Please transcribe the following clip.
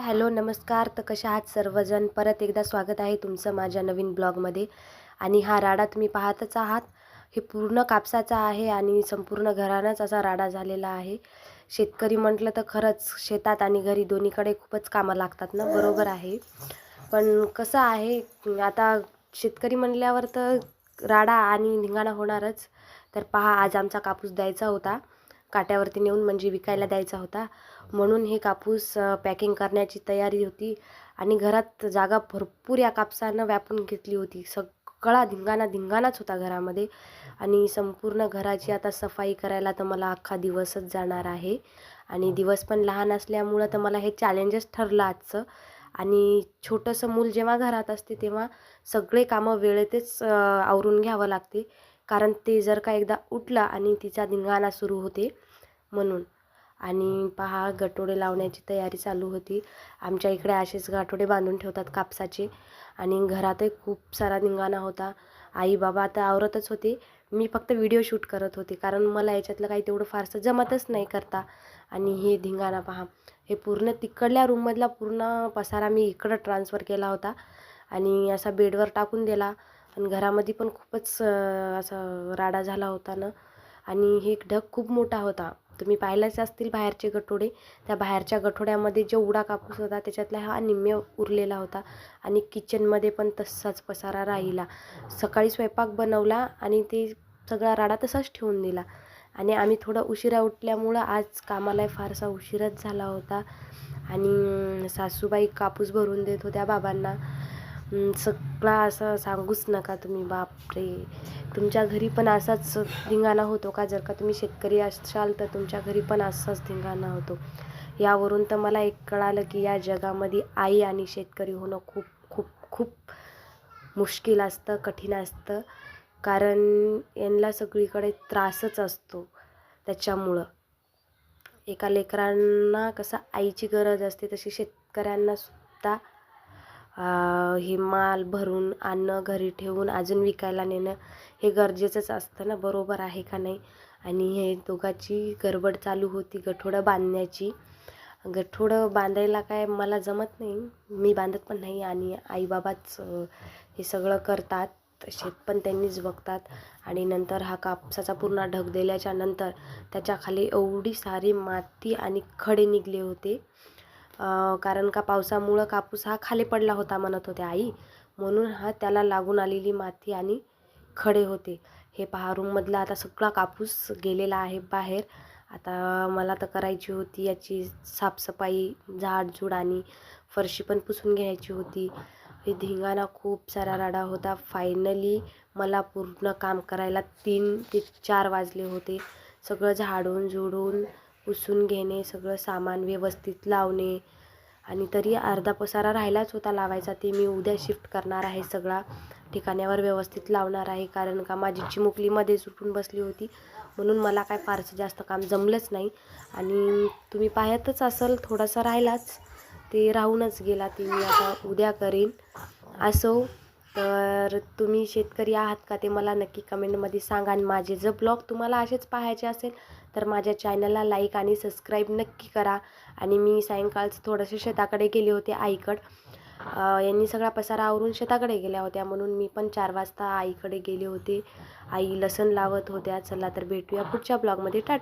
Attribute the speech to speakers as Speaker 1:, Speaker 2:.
Speaker 1: Hello नमस्कार. तर कशा आहात सर्वजण? परत एकदा स्वागत आहे तुमचं माझ्या नवीन ब्लॉगमध्ये. आणि हा राडा तुम्ही पाहतच आहात. हे पूर्ण कापसाचा आहे आणि संपूर्ण घरानंच असा राडा झालेला आहे. शेतकरी म्हटलं तर खरंच शेतात आणि घरी दोन्हीकडे खूपच कामं लागतात ना? बरोबर आहे. पण कसं आहे आता शेतकरी म्हटल्यावर तर राडा आणि धिंगाणा होणारच. तर पहा आज आमचा कापूस द्यायचा होता. काट्यावरती नेऊन म्हणजे विकायला द्यायचा होता. म्हणून हे कापूस पॅकिंग करण्याची तयारी होती आणि घरात जागा भरपूर या कापसानं व्यापून घेतली होती. सगळा धिंगाणा धिंगाणाच होता घरामध्ये आणि संपूर्ण घराची आता सफाई करायला तर मला अख्खा दिवसच जाणार आहे. आणि दिवस पण लहान असल्यामुळं तर मला हे चॅलेंजच ठरलं आजचं. आणि छोटंसं मूल जेव्हा घरात असते तेव्हा सगळे कामं वेळेतच आवरून घ्यावं लागते. कारण ते जर का एकदा उठलं आणि तिचा धिंगाणा सुरू होते म्हणून. आणि पहा गटोडे लावण्याची तयारी चालू होती. आमच्या इकडे असेच गाठोडे बांधून ठेवतात कापसाचे. आणि घरातही खूप सारा धिंगाणा होता. आई बाबा आता आवरतच होते. मी फक्त व्हिडिओ शूट करत होते. कारण मला याच्यातलं काही तेवढं फारसं जमतच नाही करता. आणि हे धिंगाणा पहा. हे पूर्ण तिकडल्या रूममधला पूर्ण पसारा मी इकडं ट्रान्सफर केला होता. आणि असा बेडवर टाकून दिला. आणि घरामध्ये पण खूपच असा राडा झाला होता ना. आणि हे ढग खूप मोठा होता. तुम्ही पाहिलाच असतील बाहेरचे गठोडे. त्या बाहेरच्या गठोड्यामध्ये जेवढा कापूस होता त्याच्यातला हा निम्मे उरलेला होता. आणि किचनमध्ये पण तसाच पसारा राहिला. सकाळी स्वयंपाक बनवला आणि ते सगळा राडा तसाच ठेवून दिला. आणि आम्ही थोडं उशिरा उठल्यामुळं आज कामाला फारसा उशीरच झाला होता. आणि सासूबाई कापूस भरून देत होत्या बाबांना. सगळा असं सांगूच नका तुम्ही बापरे. तुमच्या घरी पण असाच धिंगाणा होतो का? जर का तुम्ही शेतकरी असाल तर तुमच्या घरी पण असाच धिंगाणा होतो. यावरून तर मला एक कळालं की या जगामध्ये आई आणि शेतकरी होणं खूप खूप खूप मुश्किल असतं कठीण असतं. कारण यांना सगळीकडे त्रासच असतो त्याच्यामुळं. एका लेकरांना कसं आईची गरज असते तशी शेतकऱ्यांनासुद्धा हे माल भरून आणणं घरी ठेवून अजून विकायला नेणं हे गरजेचंच असतं ना? बरोबर आहे का नाही? आणि हे दोघाची गडबड चालू होती गठोडं बांधण्याची. गठोडं बांधायला काय मला जमत नाही. मी बांधत पण नाही आणि आईबाबाच हे सगळं करतात. शेत पण त्यांनीच बघतात. आणि नंतर हा कापसाचा पूर्ण ढग दिल्याच्या नंतर त्याच्याखाली एवढी सारी माती आणि खडे निघले होते. कारण का पावसामुळं कापूस हा खाली पडला होता म्हणत होते आई. म्हणून हा त्याला लागून आलेली माती आणि खडे होते. हे पहा रूममधला आता सगळा कापूस गेलेला आहे बाहेर. आता मला तर करायची होती याची साफसफाई झाडझूड आणि फरशी पण पुसून घ्यायची होती. हे धिंगाणा खूप सारा राडा होता. फायनली मला पूर्ण काम करायला तीन ते चार वाजले होते. सगळं झाडून झुडून पुसून घेणे सगळं सामान व्यवस्थित लावणे आणि तरी अर्धा पसारा राहिलाच होता लावायचा. ते मी उद्या शिफ्ट करणार आहे सगळा ठिकाण्यावर व्यवस्थित लावणार आहे कारण का माझी चिमुकलीमध्ये सुटून बसली होती. म्हणून मला काय फारसं जास्त काम जमलंच नाही. आणि तुम्ही पाहतच असाल थोडासा राहिलाच ते राहूनच गेला ते मी आता उद्या करीन. असो तर तुम्ही शेतकरी आहात का ते मला नक्की कमेंटमध्ये सांगा आणि माझे जर ब्लॉग तुम्हाला असेच पाहायचे असेल तर माझ्या चॅनलला लाईक आणि सबस्क्राईब नक्की करा. आणि मी सायंकाळचं थोडंसं शेताकडे गेले होते आईकड. यांनी सगळा पसारा आवरून शेताकडे गेल्या होत्या. म्हणून मी पण चार वाजता आईकडे गेले होते. आई लसण लावत होत्या. चला तर भेटूया पुढच्या ब्लॉगमध्ये टाटा!